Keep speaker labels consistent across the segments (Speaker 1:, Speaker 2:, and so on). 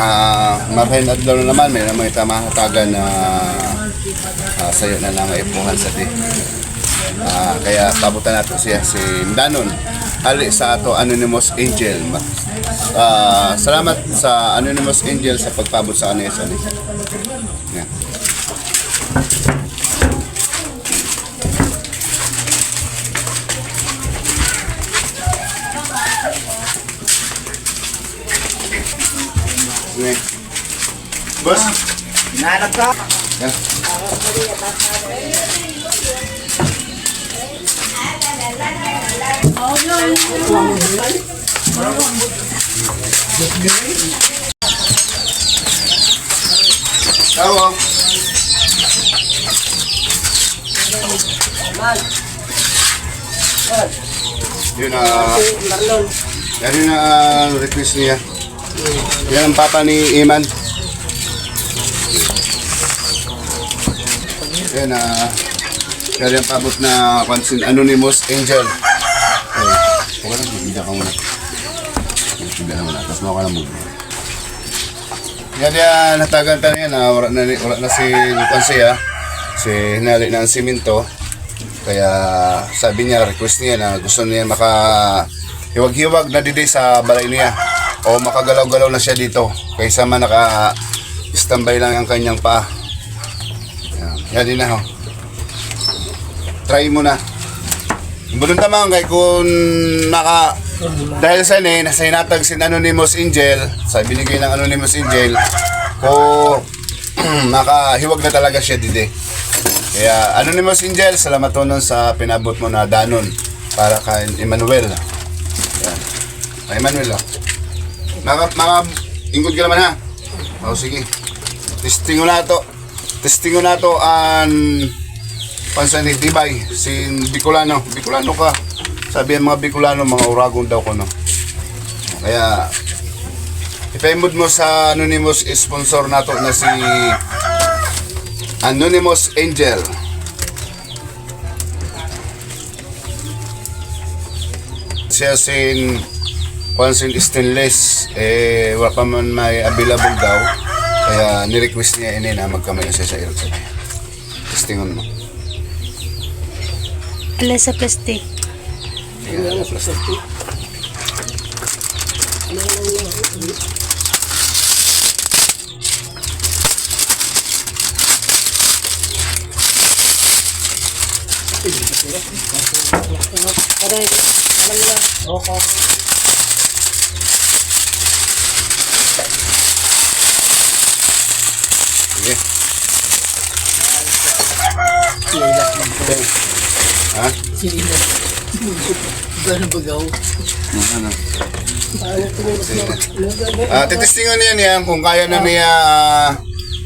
Speaker 1: Ah, mabahin adlaw na naman may namay tamahatagan na ah, sayo na lang ipuhan sa di. Ah, kaya pabutan nato siya si Danon. Ali sa ato Anonymous Angel. Ah, salamat sa Anonymous Angel sa pagpabot sa kanila sa Yan. Okay. Boss?
Speaker 2: Nanak ka.
Speaker 1: Yan. Tawo. Yun na, yan yun na request niya. Yan ang papa ni Iman. Yan na, yan yung pabot na pansin Anonymous Angel. Ay, okay lang, bibigyan ka muna. Bibigyan ka muna, tapos mawaka ng move. Yan yan, natagan tayo yan, ah, wala na, wala na si Lupansi ah. Si hinali na ang siminto. Kaya sabi niya, request niya na gusto niya maka hiwag-hiwag na didi sa balay niya. O makagalaw-galaw na siya dito. Kaysa man naka standby lang ang kanyang paa. Yan, yan din na ho. Try mo na. Bulong tamang kay kung naka dahil sa ni nasa hinatag si Anonymous Angel, sa binigay ng Anonymous Angel, ko nakahiwag na talaga siya dide. Kaya Anonymous Angel, salamat to nun sa pinabot mo na danon para kay Emmanuel. Yan. Ay, Emmanuel ah. Mga, mga ingkod ka naman ha. O sige. Testing ko na to. Testing ko na to ang pansanit tibay. Si Bicolano. Bicolano ka. Sabi ang mga Bicolano, mga uragon daw ko no. Kaya ipaimod mo sa anonymous sponsor nato na si Anonymous Angel. Siya sin Pansin stainless, eh, wala pa man may available daw. Kaya ni-request niya ini na magkamay siya sa sabi. Testingon mo.
Speaker 3: Ala sa plastic.
Speaker 1: Tingnan na plastic.
Speaker 2: Aray, alam mo na. Okay.
Speaker 1: Sige. Ha?
Speaker 2: Silas. Gano'n?
Speaker 1: Ano? Ah, titestingon niya niya kung kaya na niya ah,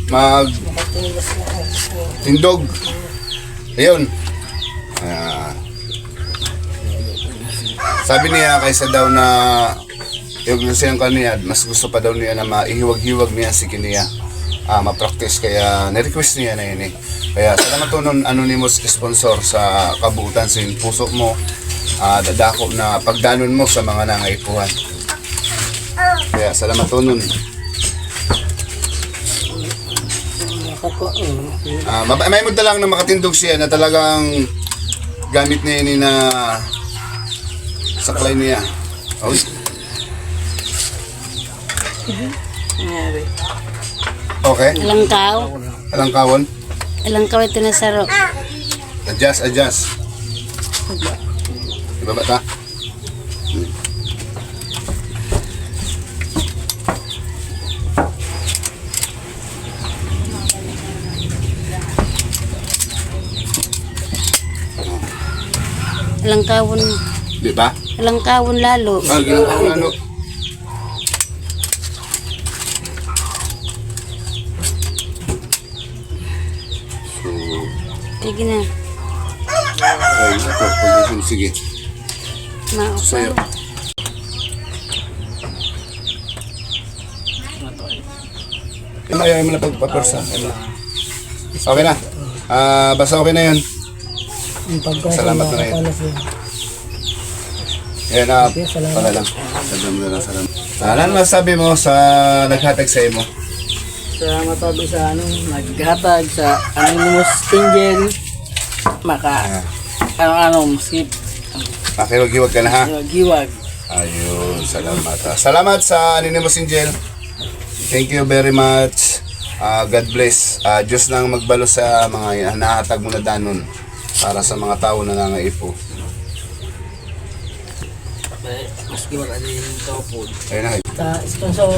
Speaker 1: mag tindog. Ayun. Ah, sabi niya kaysa daw na yung siyang kaniya, mas gusto pa daw niya na maihiwag-hiwag niya si kiniya. Ah, ma-practice kaya na-request niya na yun eh. Kaya salamat to anonymous sponsor sa kabuutan sa puso mo. Ah, dadako na pagdanon mo sa mga nangaipuhan. Kaya salamat to nun.
Speaker 2: Oh.
Speaker 1: Mab- may muda lang na makatindog siya na talagang gamit niya ini na saklay niya. Oy,
Speaker 2: Nangyari.
Speaker 1: Okay.
Speaker 3: Alang kaw.
Speaker 1: Alang kawon.
Speaker 3: Alang kaw ito na saro.
Speaker 1: Adjust, adjust. Ibaba ta.
Speaker 3: Alang kawon.
Speaker 1: Di ba?
Speaker 3: Alang kawon lalo.
Speaker 1: Ah, ginagawa ko
Speaker 3: Sige na.
Speaker 1: ay, ito, position, sige.
Speaker 3: Mao.
Speaker 1: Sa'yo. Ano ayaw mo na pagpapersa? Ano? Okay na. Ah, basta okay na yun. Salamat na rin.
Speaker 2: siya.
Speaker 1: Yan na,
Speaker 2: Okay, salamat.
Speaker 1: pala lang. Mo na lang, salamat. Ah, Ano masabi mo sa naghatag sa mo?
Speaker 2: Salamat po sa ano, naghatag sa Anonymous Angel. Maka, ano ano, skip,
Speaker 1: Makiwag-iwag ka na ha?
Speaker 2: giwag.
Speaker 1: Ayun, salamat. ah. Salamat sa Anonymous Angel. Thank you very much. Ah, God bless. Ah, Diyos nang magbalo sa mga nahatag mo na danon para sa mga tao na nangaipo.
Speaker 2: Mas giwag ano yung kaupo.
Speaker 1: Ayun na.
Speaker 2: Sa sponsor,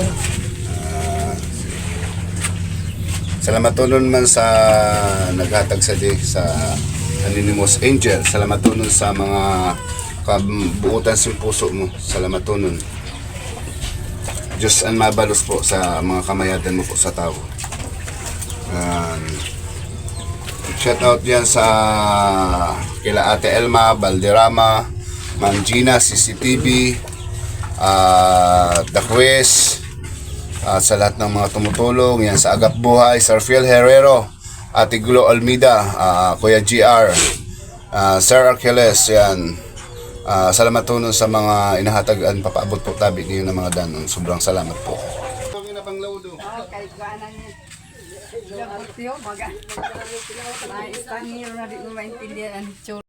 Speaker 1: Salamat tunon man sa naghatag sa di sa Anonymous Angel. Salamat tunon sa mga kabuutan sa puso mo. Salamat tunon. Diyos ang mabalos po sa mga kamayadan mo po sa tao. Um, shout out yan sa kila Ate Elma, Balderrama, Ma'am Gina, CCTV, uh, The Quiz, at sa lahat ng mga tumutulong, yan sa Agap Buhay, Sir Phil Herrero, Ate Gulo Almida, ah, Kuya GR, ah, Sir Arqueles, yan. Ah, salamat po nun sa mga inahatagan, papaabot po tabi ngayon ng mga danon. Sobrang salamat po.
Speaker 4: Maga. Mga istang na di mo maintindihan ang itsura.